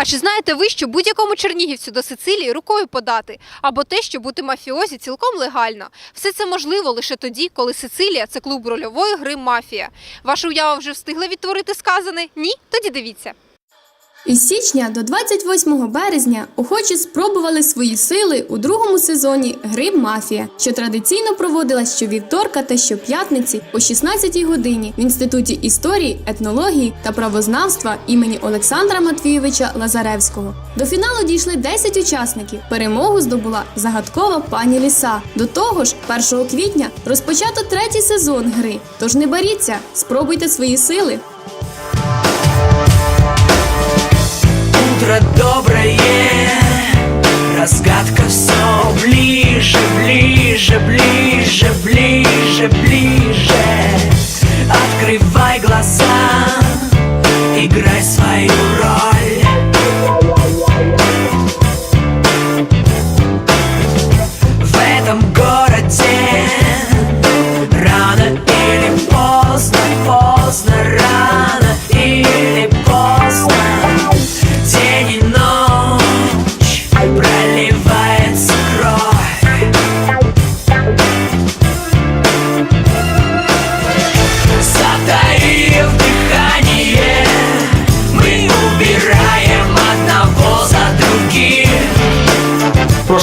А чи знаєте ви, що будь-якому чернігівцю до Сицилії рукою подати, або те, що бути мафіозі цілком легально? Все це можливо лише тоді, коли Сицилія це клуб рольової гри мафія. Ваша уява вже встигла відтворити сказане? Ні? Тоді дивіться. Із січня до 28 березня охочі спробували свої сили у другому сезоні гри Мафія, що традиційно проводилась щовівторка та щоп'ятниці о 16-й годині в інституті історії, етнології та правознавства імені Олександра Матвійовича Лазаревського. До фіналу дійшли 10 учасників. Перемогу здобула загадкова пані Ліса. До того ж, 1 квітня розпочато третій сезон гри. Тож не боріться, спробуйте свої сили. Все ближе, ближе, ближе, ближе, ближе. Открывай глаза, играй свою роль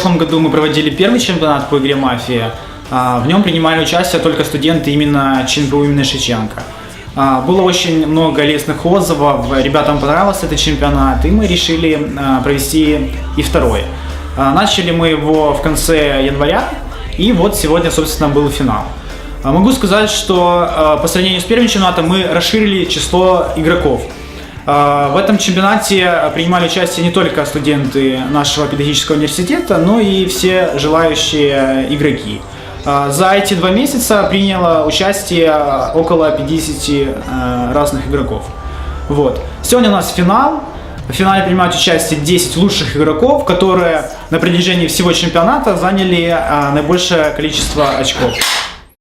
прошлом году мы проводили первый чемпионат по игре «Мафия». А, В нем принимали участие только студенты именно ЧНПУ имени Шевченко. Было очень много лестных отзывов, ребятам понравился этот чемпионат, и мы решили а, провести и второй. А, Начали мы его в конце января, и вот сегодня, собственно, был финал. Могу сказать, что по сравнению с первым чемпионатом мы расширили число игроков. А, В этом чемпионате принимали участие не только студенты нашего педагогического университета, но и все желающие игроки. А, За эти два месяца приняло участие около 50 э, разных игроков. Вот. Сегодня у нас финал. В финале принимают участие 10 лучших игроков, которые на протяжении всего чемпионата заняли а, наибольшее количество очков.